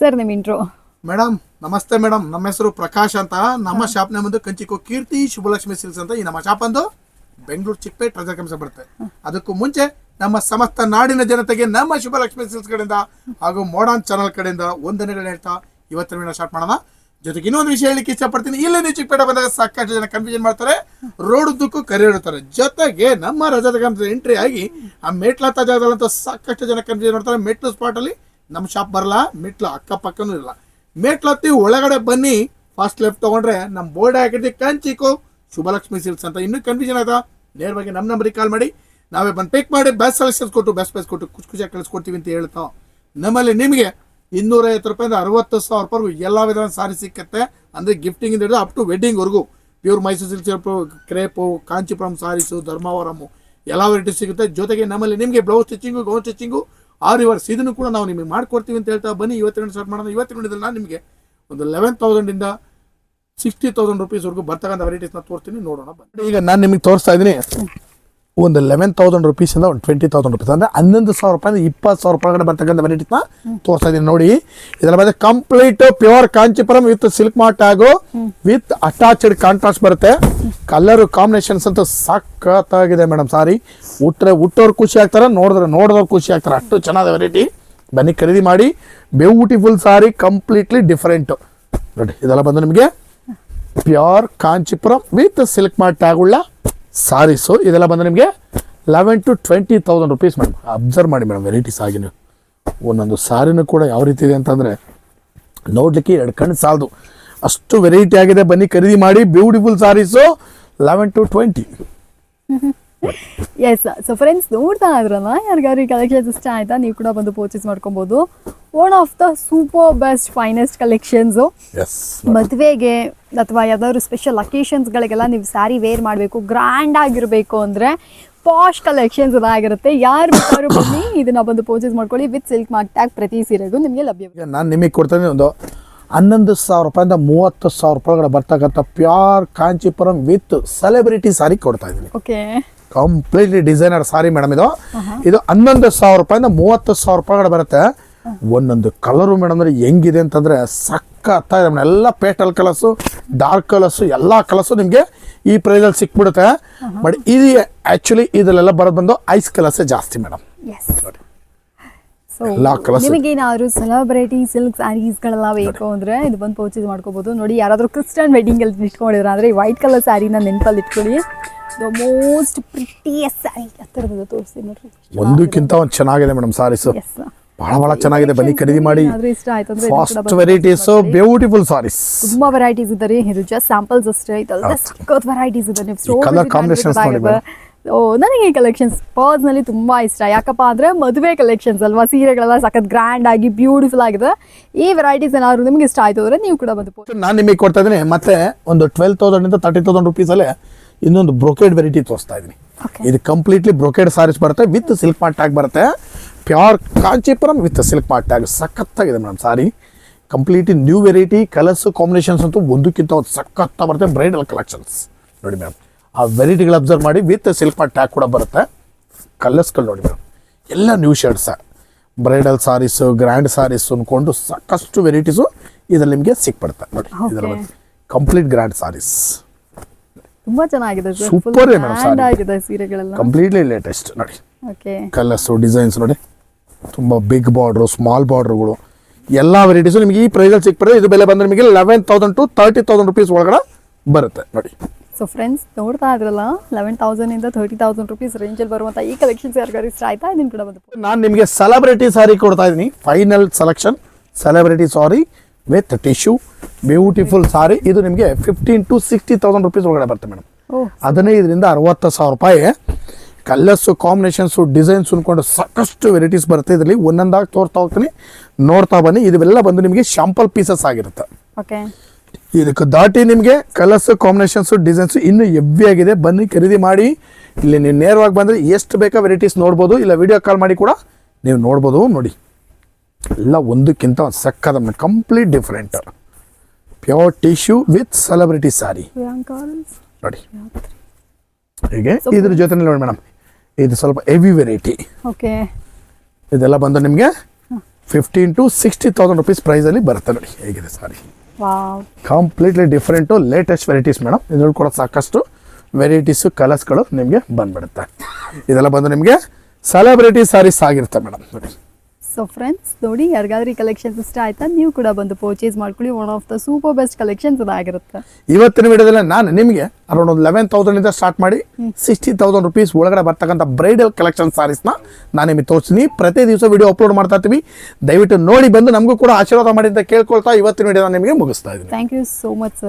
Sir ನಿಮ್ಮ intro madam ನಮಸ್ತೆ madam ನಮ್ಮ ಹೆಸರು ಪ್ರಕಾಶ್ ಅಂತ. ನಮ್ಮ ಶಾಪ್ ಮುಂದೆ ಕಂಚಿಕೋ ಕೀರ್ತಿ ಶುಭಲಕ್ಷ್ಮಿ ಸಿಲ್ಸ್ ಅಂತ ಈ ನಮ್ಮ ಶಾಪ್ ಅಂದು ಬೆಂಗಳೂರು ಚಿಕ್ಕಪೇಟ್ ರಜಾ ಬರುತ್ತೆ. ಅದಕ್ಕೂ ಮುಂಚೆ ನಮ್ಮ ಸಮಸ್ತ ನಾಡಿನ ಜನತೆಗೆ ನಮ್ಮ ಶುಭಲಕ್ಷ್ಮಿ ಸಿಲ್ಸ್ ಕಡೆಯಿಂದ ಹಾಗೂ ಮೋಡರ್ನ್ ಚಾನಲ್ ಕಡೆಯಿಂದ ವಂದನೆಗಳನ್ನ ಹೇಳ್ತಾ ಇವತ್ತಿನ ವಿಡಿಯೋ ಸ್ಟಾರ್ಟ್ ಮಾಡೋಣ. ಜೊತೆಗೆ ಇನ್ನೊಂದು ವಿಷಯ ಹೇಳಿಕ್ಕೆ ಇಷ್ಟಪಡ್ತೀನಿ. ಇಲ್ಲಿ ನೀವು ಚಿಕ್ಕಪೇಟೆ ಬಂದಾಗ ಸಾಕಷ್ಟು ಜನ ಕನ್ಫ್ಯೂಷನ್ ಮಾಡ್ತಾರೆ. ರೋಡ್ ಉದ್ದಕ್ಕೂ ಕರೆ ಇಡುತ್ತಾರೆ. ಜೊತೆಗೆ ನಮ್ಮ ರಜಾದ ಎಂಟ್ರಿ ಆಗಿ ಆ ಮೆಟ್ಲತ್ತ ಜಾಗದಲ್ಲಂತ ಸಾಕಷ್ಟು ಜನ ಕನ್ಫ್ಯೂಷನ್ ಮಾಡ್ತಾರೆ. ಮೆಟ್ಲು ಸ್ಪಾಟ್ ಅಲ್ಲಿ ನಮ್ಮ ಶಾಪ್ ಬರಲ್ಲ, ಮೆಟ್ಲು ಅಕ್ಕಪಕ್ಕನೂ ಇಲ್ಲ ಹತ್ತಿ ಒಳಗಡೆ ಬನ್ನಿ ಫಸ್ಟ್ ಲೆಫ್ಟ್ ತೊಗೊಂಡ್ರೆ ನಮ್ಮ ಬೋರ್ಡ್ ಹಾಕಿರ್ತೀವಿ. ಕಂಚಿಕೋ ಶುಭಲಕ್ಷ್ಮಿ ಸಿಲ್ಸ್ ಅಂತ. ಇನ್ನೂ ಕನ್ಫ್ಯೂಷನ್ ಆಯ್ತಾ? ನೇರವಾಗಿ ನಮ್ಮ ನಂಬರಿಗೆ ಕಾಲ್ ಮಾಡಿ. ನಾವೇ ಬಂದು ಪಿಕ್ ಮಾಡಿ ಬೆಸ್ಟ್ ಸೆಲೆಕ್ಷನ್ಸ್ ಕೊಟ್ಟು ಬೆಸ್ಟ್ ಪ್ರೈಸ್ ಕೊಟ್ಟು, ಖುಷಿ ಖುಷಿಯಾಗಿ ಕಳಿಸ್ಕೊಡ್ತೀವಿ ಅಂತ ಹೇಳ್ತಾ. ನಮ್ಮಲ್ಲಿ ನಿಮಗೆ ಇನ್ನೂರೈವತ್ತು ರೂಪಾಯಿಂದ ಅರವತ್ತು ಸಾವಿರ ರೂಪಾಯಿಗೂ ಎಲ್ಲ ವಿಧದ ಸಾರಿ ಸಿಕ್ಕತ್ತೆ. ಅಂದರೆ ಗಿಫ್ಟಿಂಗ್ ಹಿಡಿದು up to ವೆಡ್ಡಿಂಗ್ವರೆಗೂ pure Mysore silk crepe Kanchipuram sarees Dharmavaram ಎಲ್ಲ ವೆರೈಟಿ ಸಿಗುತ್ತೆ. ಜೊತೆಗೆ ನಮ್ಮಲ್ಲಿ ನಿಮಗೆ ಬ್ಲೌಸ್ ಸ್ಟಿಚಿಂಗು ಗೌನ್ ಸ್ಟಿಚಿಂಗು ಆರು ರಿವರ್ಸ್ ಇದನ್ನು ಕೂಡ ನಾವು ನಿಮಗೆ ಮಾಡ್ಕೊಡ್ತೀವಿ ಅಂತ ಹೇಳ್ತಾ ಬನ್ನಿ. ಇವತ್ತಿನ ಸ್ಟಾರ್ಟ್ ಮಾಡೋಣ. ಇವತ್ತಿನ ನಾನು ನಿಮಗೆ ಒಂದು ಲೆವೆನ್ ತೌಸಂಡಿಂದ ಸಿಕ್ಸ್ಟಿ ತೌಸಂಡ್ ರುಪೀಸ್ವರೆಗೂ ಬರ್ತಕ್ಕಂಥ ವೆರೈಟೀಸ್ನ ತೋರಿಸ್ತೀನಿ. ನೋಡೋಣ ಬನ್ನಿ. ಈಗ ನಾನು ನಿಮಗೆ ತೋರಿಸ್ತಾ ಇದ್ದೀನಿ. ಒಂದು ಲೆವೆನ್ ತೌಸಂಡ್ ರುಪೀಸಿಂದ ಒಂದು ಟ್ವೆಂಟಿ ತೌಸಂಡ್ ರುಪೀಸ್ ಅಂದರೆ ಹನ್ನೊಂದು ಸಾವಿರ ರೂಪಾಯಿಂದ ಇಪ್ಪತ್ತು ಸಾವಿರ ರೂಪಾಯಿ ಬರ್ತಕ್ಕಂಥ ವೆರೈಟೀಸ್ನ ತೋರಿಸ್ತಾ ಇದ್ದೀನಿ ನೋಡಿ. ಇದರ ಬಗ್ಗೆ complete pure Kanchipuram with silk mart ಆಗೋ ವಿತ್ ಅಟ್ಯಾಚ್ಡ್ ಕಾಂಟ್ರಾಸ್ಟ್ ಬರುತ್ತೆ. ಕಲರ್ ಕಾಂಬಿನೇಷನ್ಸ್ ಅಂತ ಸಖತ್ತಾಗಿದೆ ಮೇಡಮ್ ಸಾರಿ ಉಟ್ರೆ ಉಟ್ಟೋರು ಖುಷಿ ಆಗ್ತಾರೆ ನೋಡಿದ್ರೆ ನೋಡಿದವ್ರು ಖುಷಿ ಆಗ್ತಾರೆ. ಅಷ್ಟು ಚೆನ್ನಾದ ವೆರೈಟಿ ಬನ್ನಿ ಖರೀದಿ ಮಾಡಿ. ಬ್ಯೂಟಿಫುಲ್ ಸಾರಿ ಕಂಪ್ಲೀಟ್ಲಿ ಡಿಫರೆಂಟ್ ನೋಡಿ ಇದೆಲ್ಲ ಬಂದು ನಿಮಗೆ pure Kanchipuram with silk mart ಟ್ಯಾಗುಳ್ಳ sarees ಇದೆಲ್ಲ ಬಂದು ನಿಮಗೆ eleven to twenty thousand rupees madam observe ಮಾಡಿ ಮೇಡಮ್ ವೆರೈಟೀಸ್ ಆಗಿ ನೀವು. ಒಂದೊಂದು ಸಾರಿನೂ ಕೂಡ ಯಾವ ರೀತಿ ಇದೆ ಅಂತಂದರೆ ನೋಡಲಿಕ್ಕೆ ಎರಡು ಕಣ್ಣು ಸಾಲದು. ಅಷ್ಟು ವೆರೈಟಿ ಆಗಿದೆ. ಬನ್ನಿ, ಖರೀದಿ ಮಾಡಿ. Beautiful saris eleven to twenty yes so friends ನೋಡ್ತಾ ಇದ್ರಲ್ಲ? ಯಾರಿಗಾರು ಈ ಕಲೆಕ್ಷನ್ಸ್ ಇಷ್ಟ ಆಯ್ತಾ? ನೀವು ಕೂಡ ಬಂದು ಪರ್ಚೇಸ್ ಮಾಡ್ಕೊಬೋದು. One of the super best finest collections ಮದುವೆಗೆ ಅಥವಾ ಯಾವ್ದಾದ್ರು ಸ್ಪೆಷಲ್ ಅಕೇಶನ್ಸ್ಗಳಿಗೆಲ್ಲ ನೀವು ಸ್ಯಾರಿ ವೇರ್ ಮಾಡಬೇಕು ಗ್ರ್ಯಾಂಡ್ ಆಗಿರಬೇಕು ಅಂದರೆ ಪಾಶ್ ಕಲೆಕ್ಷನ್ಸ್ ಇದಾಗಿರುತ್ತೆ ಯಾರು ಬೇಕಾದ್ರೂ ಬನ್ನಿ ಇದನ್ನ ಬಂದು ಪರ್ಚೇಸ್ ಮಾಡ್ಕೊಳ್ಳಿ. ವಿತ್ ಸಿಲ್ಕ್ ಮಾರ್ಕ್ ಟ್ಯಾಗ್ ಪ್ರತಿ ಸೀರೆಗೂ ನಿಮಗೆ ಲಭ್ಯ. ನಾನು ನಿಮಗೆ ಕೊಡ್ತೇನೆ ಒಂದು ಹನ್ನೊಂದು ಸಾವಿರ ರೂಪಾಯಿಂದ ಮೂವತ್ತು ಸಾವಿರ ರೂಪಾಯಿಗಳ ಬರ್ತಕ್ಕಂಥ pure Kanchipuram with celebrity sari ಕೊಡ್ತಾ ಇದ್ದೀನಿ. Okay completely designer sari madam ಇದು. ಇದು ಹನ್ನೊಂದು ಸಾವಿರ ರೂಪಾಯಿಂದ ಮೂವತ್ತು ಸಾವಿರ ರೂಪಾಯಿಗಳು ಬರುತ್ತೆ. ಒಂದೊಂದು ಕಲರು ಮೇಡಮ್ ಅಂದ್ರೆ ಹೆಂಗಿದೆ ಅಂತಂದ್ರೆ ಸಖತ್ತ ಇದೆ ಎಲ್ಲ ಪೇಟಲ್ ಕಲರ್ಸು ಡಾರ್ಕ್ ಕಲರ್ಸು ಎಲ್ಲ ಕಲರ್ಸು ನಿಮಗೆ ಈ ಪ್ರೈಸಲ್ಲಿ ಸಿಕ್ಬಿಡುತ್ತೆ. ಬಟ್ ಇದು ಆ್ಯಕ್ಚುಲಿ ಇದರಲ್ಲೆಲ್ಲ ಬರೋದು ಬಂದು ಐಸ್ ಕಲರ್ಸೇ ಜಾಸ್ತಿ ಮೇಡಮ್ ನಿಮಗೇನಾದ್ರು ಸೆಲೆಬ್ರಿಟಿ ಸಿಲ್ಕ್ ಸ್ಯಾರೀಸ್ಗಳೆಲ್ಲ ಬೇಕು ಅಂದರೆ ಇದು ಬಂದು ಪರ್ಚೇಸ್ ಮಾಡ್ಕೋಬೋದು. ನೋಡಿ ಯಾರಾದರೂ ಕ್ರಿಸ್ಟನ್ ವೆಡ್ಡಿಂಗಲ್ಲಿ ಇಟ್ಕೊಂಡಿದ್ರೆ ಅಂದರೆ ವೈಟ್ ಕಲರ್ ಸ್ಯಾರಿನ ನೆನಪಲ್ಲಿ ಇಟ್ಕೊಳ್ಳಿ. ದ ಮೋಸ್ಟ್ ಪ್ರಿಟಿಯಸ್ ಸ್ಯಾರಿ ಹತ್ತಿರದಿಂದ ತೋರಿಸ್ತೀನಿ ನೋಡ್ರಿ. ಒಂದಕ್ಕಿಂತ ಒಂದು ಚೆನ್ನಾಗಿದೆ ಮೇಡಮ್ ಸಾರೀಸು ಎಸ್ ಬಹಳ ಬಹಳ ಚೆನ್ನಾಗಿದೆ. ಬನ್ನಿ ಖರೀದಿ ಮಾಡಿ. ಫಾಸ್ಟ್ ವೆರೈಟೀಸ್ ಬ್ಯೂಟಿಫುಲ್ ಸಾರೀಸ್ ತುಂಬಾ ವೆರೈಟೀಸ್ ಇದೆ ರೀ ಇದು ಜಸ್ಟ್ ಸ್ಯಾಂಪಲ್ಸ್ ಅಷ್ಟೇ ಇದೆಲ್ಲ ಸಖತ್ ವೆರೈಟೀಸ್ ಇದೆ. ನೀವು ಕಲರ್ visit ನೋಡಿ. ಓ ನನಗೆ ಈ ಕಲೆಕ್ಷನ್ಸ್ ಪರ್ಸ್ನಲಿ ತುಂಬಾ ಇಷ್ಟ. ಯಾಕಪ್ಪ ಅಂದ್ರೆ ಮದುವೆ ಕಲೆಕ್ಷನ್ಸ್ ಅಲ್ವಾ? ಸೀರೆಗಳೆಲ್ಲ ಸಖತ್ ಗ್ರ್ಯಾಂಡ್ ಆಗಿ ಬ್ಯೂಟಿಫುಲ್ ಆಗಿದೆ. ಈ ವೆರೈಟೀಸ್ ಏನಾದ್ರು ನಿಮ್ಗೆ ಇಷ್ಟ ಆಯ್ತು ಅಂದ್ರೆ ನೀವು ಕೂಡ ಬಂದು ನಾನು ನಿಮಗೆ ಕೊಡ್ತಾ ಇದ್ದೀನಿ. ಮತ್ತೆ ಒಂದು ಟ್ವೆಲ್ ತೌಸಂಡಿಂದ ತರ್ಟಿ ತೌಸಂಡ್ ರುಪೀಸಲ್ಲೇ ಇನ್ನೊಂದು ಬ್ರೋಕೆಡ್ ವೆರೈಟಿ ತೋರಿಸ್ತಾ ಇದ್ದೀನಿ. ಇದು ಕಂಪ್ಲೀಟ್ಲಿ ಬ್ರೋಕೆಡ್ ಸಾರೀಸ್ ಬರುತ್ತೆ. ವಿತ್ ಸಿಲ್ಕ್ ಮಾರ್ಟ್ ಆಗಿ ಬರುತ್ತೆ. Pure Kanchipuram with silk mart tag ಸಖತ್ತಾಗಿದೆ madam sari complete new variety colours combinations ಅಂತೂ ಒಂದಕ್ಕಿಂತ ಒಂದು ಸಖತ್ತ ಬರುತ್ತೆ. ಬ್ರೈಡಲ್ ಕಲೆಕ್ಷನ್ಸ್ ನೋಡಿ ಮೇಡಮ್ ಆ ವೆರೈಟಿಗಳು ಅಬ್ಸರ್ವ್ ಮಾಡಿ ವಿತ್ ಸಿಲ್ಕ್ ಮಾರ್ಟ್ ಟ್ಯಾಗ್ ಕೂಡ ಬರುತ್ತೆ. ಕಲರ್ಸ್ಗಳು ನೋಡಿ ಮೇಡಮ್ ಎಲ್ಲ new shirts bridal saris grand saris ಅಂದ್ಕೊಂಡು ಸಾಕಷ್ಟು ವೆರೈಟೀಸು ಇದ್ರಲ್ಲಿ ನಿಮಗೆ ಸಿಕ್ಬಿಡುತ್ತೆ. ನೋಡಿ. ಕಂಪ್ಲೀಟ್ ಗ್ರ್ಯಾಂಡ್ ಸಾರೀಸ್ ತುಂಬಾ ಚೆನ್ನಾಗಿದೆ ಸೂಪರ್ ಆಗಿದೆ ಸೀರೆಗಳೆಲ್ಲ. ಕಂಪ್ಲೀಟ್ಲಿ ಲೇಟೆಸ್ಟ್ ನೋಡಿ. ಓಕೆ ಕಲರ್ಸು ಡಿಸೈನ್ಸ್ ನೋಡಿ. ತುಂಬ ಬಿಗ್ ಬಾರ್ಡ್ರು ಸ್ಮಾಲ್ ಬಾರ್ಡ್ರುಗಳು ಎಲ್ಲ ವೆರೈಟೀಸು ನಿಮಗೆ ಈ ಪ್ರೈಸಲ್ಲಿ ಸಿಕ್ಬಿಡುತ್ತೆ ಇದು ಬೆಲೆ ಬಂದರೆ ನಿಮಗೆ eleven thousand to thirty thousand rupees ಒಳಗಡೆ ಬರುತ್ತೆ ನೋಡಿ. ಸೊ ಫ್ರೆಂಡ್ಸ್ ನೋಡ್ತಾ ಇದ್ರಲ್ಲ ಲೆವೆನ್ ತೌಸಂಡ್ ಇಂದ ತರ್ಟಿ ತೌಸಂಡ್ ರುಪೀಸ್ ರೇಂಜಲ್ಲಿ ಬರುವಂಥ ಈ ಕಲೆಕ್ಷನ್ಸ್ ಯಾರಿಗಾರು ಇಷ್ಟ ಆಯ್ತಾ? ನಿಮ್ಮ ಕೂಡ ಬಂದು ನಾನು ನಿಮಗೆ ಸೆಲೆಬ್ರಿಟಿ ಸಾರಿ ಕೊಡ್ತಾ ಇದ್ದೀನಿ final selection celebrity sari with tissue beautiful sari ಇದು ನಿಮಗೆ fifteen to sixty thousand rupees ಒಳಗಡೆ ಬರುತ್ತೆ ಮೇಡಮ್ ಹದಿನೈದರಿಂದ ಅರವತ್ತು ಸಾವಿರ ರೂಪಾಯಿ ಕಲರ್ಸು ಕಾಂಬಿನೇಷನ್ಸು ಡಿಸೈನ್ಸ್ ಅಂದ್ಕೊಂಡು ಸಾಕಷ್ಟು ವೆರೈಟೀಸ್ ಬರುತ್ತೆ. ಇದರಲ್ಲಿ ಒಂದೊಂದಾಗಿ ತೋರ್ತಾ ಹೋಗ್ತೀನಿ ನೋಡ್ತಾ ಬನ್ನಿ. ಇದೆಲ್ಲ ಬಂದು ನಿಮಗೆ ಶಾಂಪಲ್ ಪೀಸಸ್ ಆಗಿರುತ್ತೆ. ಓಕೆ ಇದಕ್ಕೆ ದಾಟಿ ನಿಮಗೆ ಕಲರ್ಸ್ ಕಾಂಬಿನೇಷನ್ಸ್ ಡಿಸೈನ್ಸು ಇನ್ನೂ ಎವ್ವಿ ಆಗಿದೆ. ಬನ್ನಿ ಖರೀದಿ ಮಾಡಿ. ಇಲ್ಲಿ ನೀವು ನೇರವಾಗಿ ಬಂದರೆ ಎಷ್ಟು ಬೇಕಾ ವೆರೈಟೀಸ್ ನೋಡ್ಬೋದು. ಇಲ್ಲ ವಿಡಿಯೋ ಕಾಲ್ ಮಾಡಿ ಕೂಡ ನೀವು ನೋಡ್ಬೋದು. ನೋಡಿ. ಎಲ್ಲ ಒಂದಕ್ಕಿಂತ ಒಂದು ಸಕ್ಕದ complete different pure tissue with celebrity sari ನೋಡಿ. ಹೀಗೆ ಇದ್ರ ಜೊತೆ ನೋಡಿ ಮೇಡಮ್ ಇದು ಸ್ವಲ್ಪ ಹೆವಿ ವೆರೈಟಿ ಓಕೆ ಇದೆಲ್ಲ ಬಂದು ನಿಮಗೆ fifteen to sixty thousand rupees ಪ್ರೈಸಲ್ಲಿ ಬರುತ್ತೆ ನೋಡಿ ಹೇಗಿದೆ sari. Completely different latest varieties madam ಇದ್ರಲ್ಲಿ ಕೂಡ ಸಾಕಷ್ಟು ವೆರೈಟೀಸು ಕಲರ್ಸ್ಗಳು ನಿಮಗೆ ಬಂದ್ಬಿಡುತ್ತೆ. ಇದೆಲ್ಲ ಬಂದು ನಿಮಗೆ ಸೆಲೆಬ್ರಿಟಿ ಸಾರೀಸ್ ಆಗಿರುತ್ತೆ ಮೇಡಮ್ ನೋಡಿ. ಸೊ ಫ್ರೆಂಡ್ಸ್ ನೋಡಿ ಯಾರಿಗಾದ್ರೂ ಈ ಕಲೆಕ್ಷನ್ಸ್ ಇಷ್ಟ ಆಯ್ತಾ? ನೀವು ಕೂಡ ಬಂದು ಪರ್ಚೇಸ್ ಮಾಡ್ಕೊಳ್ಳಿ. One of the super best collections ಆಗಿರುತ್ತೆ ಇವತ್ತಿನ ವಿಡಿಯೋದಲ್ಲಿ ನಾನು ನಿಮಗೆ ಅರೌಂಡ್ ಒಂದು ಲೆವೆನ್ ತೌಸಂಡಿಂದ ಸ್ಟಾರ್ಟ್ ಮಾಡಿ ಸಿಕ್ಸ್ಟಿ ತೌಸಂಡ್ ರುಪೀಸ್ ಒಳಗಡೆ ಬರ್ತಕ್ಕಂಥ ಬ್ರೈಡಲ್ ಕಲೆಕ್ಷನ್ ಸಾರೀಸ್ನ ನಾನು ನಿಮಗೆ ತೋರಿಸ್ತೀನಿ. ಪ್ರತಿ ದಿವಸ ವಿಡಿಯೋ ಅಪ್ಲೋಡ್ ಮಾಡ್ತಾ ಇರ್ತೀವಿ. ದಯವಿಟ್ಟು ನೋಡಿ ಬಂದು ನಮಗೂ ಕೂಡ ಆಶೀರ್ವಾದ ಮಾಡಿ ಅಂತ ಕೇಳ್ಕೊಳ್ತಾ ಇವತ್ತಿನ ವಿಡಿಯೋನ ನಿಮಗೆ ಮುಗಿಸ್ತಾ ಇದ್ದೀನಿ. Thank you so much sir